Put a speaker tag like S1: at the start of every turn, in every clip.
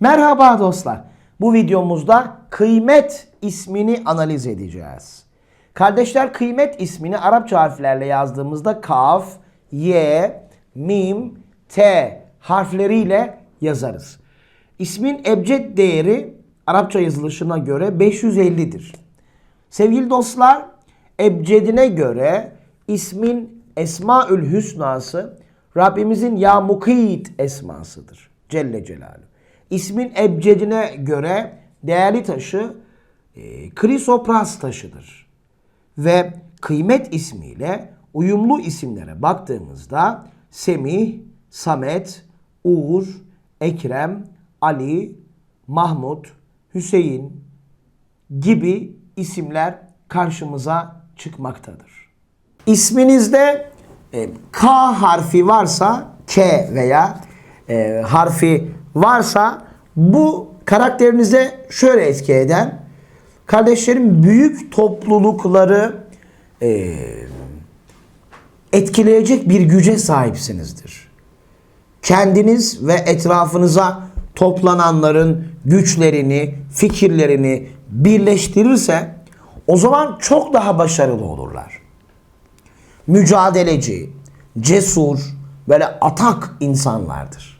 S1: Merhaba dostlar. Bu videomuzda kıymet ismini analiz edeceğiz. Kardeşler kıymet ismini Arapça harflerle yazdığımızda kaf, ye, mim, t harfleriyle yazarız. İsmin ebced değeri Arapça yazılışına göre 550'dir. Sevgili dostlar, ebcedine göre ismin Esmaül Hüsnası Rabbimizin Ya Mukit esmasıdır. Celle Celaluhu. İsmin ebcedine göre değerli taşı e, Krisopras taşıdır. Ve kıymet ismiyle uyumlu isimlere baktığımızda Semih, Samet, Uğur, Ekrem, Ali, Mahmut, Hüseyin gibi isimler karşımıza çıkmaktadır. İsminizde e, K harfi varsa K veya e, harfi varsa bu karakterinize şöyle etki eder. Kardeşlerim büyük toplulukları e, etkileyecek bir güce sahipsinizdir. Kendiniz ve etrafınıza toplananların güçlerini, fikirlerini birleştirirse o zaman çok daha başarılı olurlar. Mücadeleci, cesur, böyle atak insanlardır.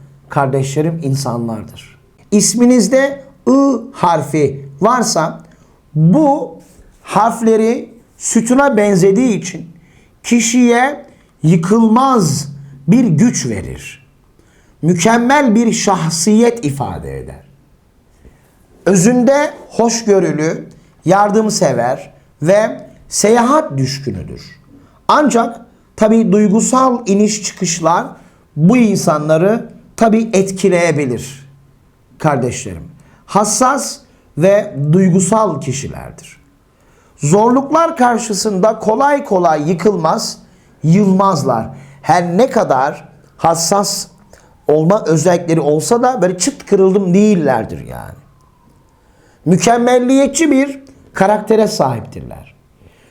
S1: kardeşlerim insanlardır. İsminizde I harfi varsa bu harfleri sütuna benzediği için kişiye yıkılmaz bir güç verir. Mükemmel bir şahsiyet ifade eder. Özünde hoşgörülü, yardımsever ve seyahat düşkünüdür. Ancak tabi duygusal iniş çıkışlar bu insanları tabi etkileyebilir kardeşlerim. Hassas ve duygusal kişilerdir. Zorluklar karşısında kolay kolay yıkılmaz, yılmazlar. Her ne kadar hassas olma özellikleri olsa da böyle çıt kırıldım değillerdir yani. Mükemmelliyetçi bir karaktere sahiptirler.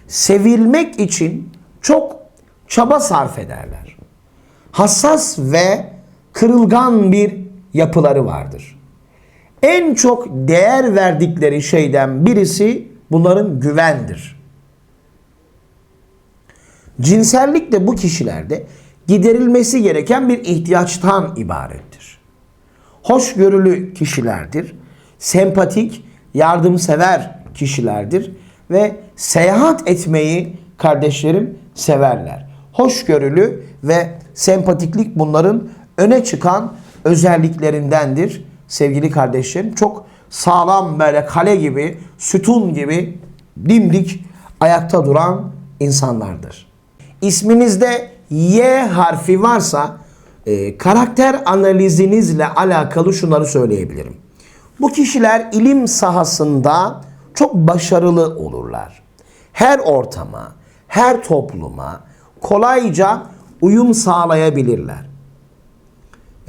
S1: Sevilmek için çok çaba sarf ederler. Hassas ve kırılgan bir yapıları vardır. En çok değer verdikleri şeyden birisi bunların güvendir. Cinsellik de bu kişilerde giderilmesi gereken bir ihtiyaçtan ibarettir. Hoşgörülü kişilerdir, sempatik, yardımsever kişilerdir ve seyahat etmeyi kardeşlerim severler. Hoşgörülü ve sempatiklik bunların öne çıkan özelliklerindendir sevgili kardeşlerim. Çok sağlam böyle kale gibi, sütun gibi dimdik ayakta duran insanlardır. İsminizde Y harfi varsa e, karakter analizinizle alakalı şunları söyleyebilirim. Bu kişiler ilim sahasında çok başarılı olurlar. Her ortama, her topluma kolayca uyum sağlayabilirler.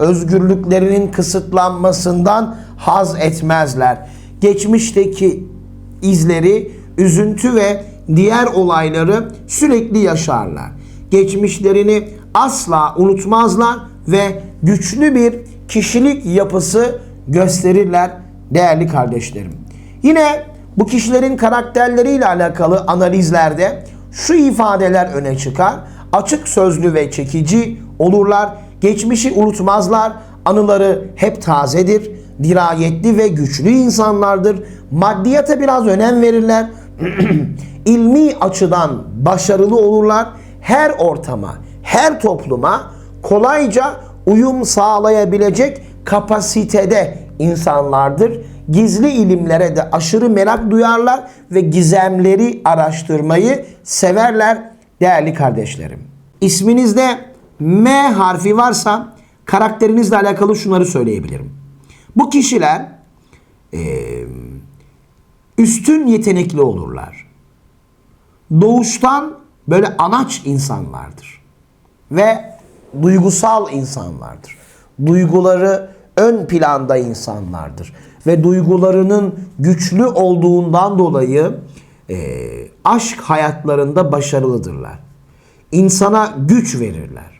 S1: özgürlüklerinin kısıtlanmasından haz etmezler. Geçmişteki izleri, üzüntü ve diğer olayları sürekli yaşarlar. Geçmişlerini asla unutmazlar ve güçlü bir kişilik yapısı gösterirler değerli kardeşlerim. Yine bu kişilerin karakterleriyle alakalı analizlerde şu ifadeler öne çıkar. Açık sözlü ve çekici olurlar. Geçmişi unutmazlar. Anıları hep tazedir. Dirayetli ve güçlü insanlardır. Maddiyata biraz önem verirler. ilmi açıdan başarılı olurlar. Her ortama, her topluma kolayca uyum sağlayabilecek kapasitede insanlardır. Gizli ilimlere de aşırı merak duyarlar ve gizemleri araştırmayı severler değerli kardeşlerim. İsminizde M harfi varsa karakterinizle alakalı şunları söyleyebilirim. Bu kişiler eee, üstün yetenekli olurlar. Doğuştan böyle anaç insanlardır. Ve duygusal insanlardır. Duyguları ön planda insanlardır. Ve duygularının güçlü olduğundan dolayı eee, aşk hayatlarında başarılıdırlar. İnsana güç verirler.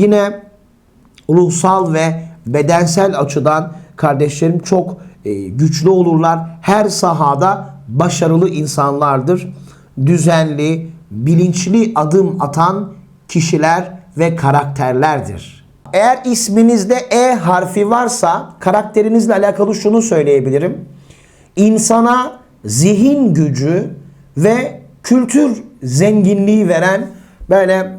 S1: Yine ruhsal ve bedensel açıdan kardeşlerim çok e, güçlü olurlar. Her sahada başarılı insanlardır. Düzenli, bilinçli adım atan kişiler ve karakterlerdir. Eğer isminizde E harfi varsa karakterinizle alakalı şunu söyleyebilirim. İnsana zihin gücü ve kültür zenginliği veren böyle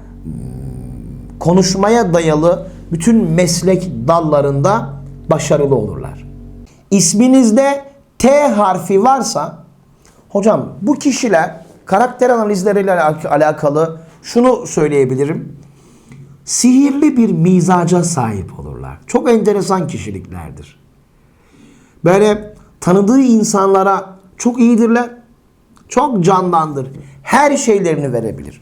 S1: konuşmaya dayalı bütün meslek dallarında başarılı olurlar. İsminizde T harfi varsa hocam bu kişiler karakter analizleriyle alakalı şunu söyleyebilirim. Sihirli bir mizaca sahip olurlar. Çok enteresan kişiliklerdir. Böyle tanıdığı insanlara çok iyidirler. Çok candandır. Her şeylerini verebilir.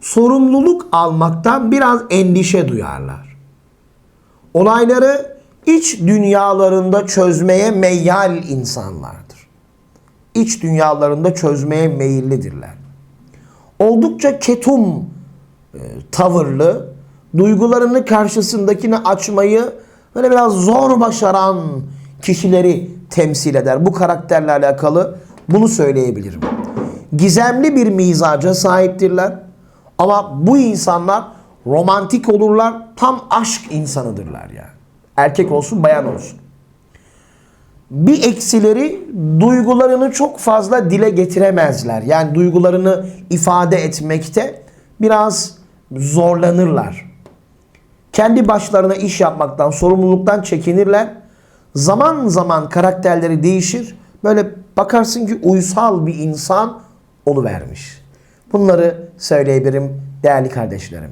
S1: sorumluluk almaktan biraz endişe duyarlar. Olayları iç dünyalarında çözmeye meyyal insanlardır. İç dünyalarında çözmeye meyillidirler. Oldukça ketum e, tavırlı, duygularını karşısındakini açmayı böyle biraz zor başaran kişileri temsil eder. Bu karakterle alakalı bunu söyleyebilirim. Gizemli bir mizaca sahiptirler. Ama bu insanlar romantik olurlar. Tam aşk insanıdırlar yani. Erkek olsun bayan olsun. Bir eksileri duygularını çok fazla dile getiremezler. Yani duygularını ifade etmekte biraz zorlanırlar. Kendi başlarına iş yapmaktan, sorumluluktan çekinirler. Zaman zaman karakterleri değişir. Böyle bakarsın ki uysal bir insan oluvermiş. Bunları söyleyebilirim değerli kardeşlerim.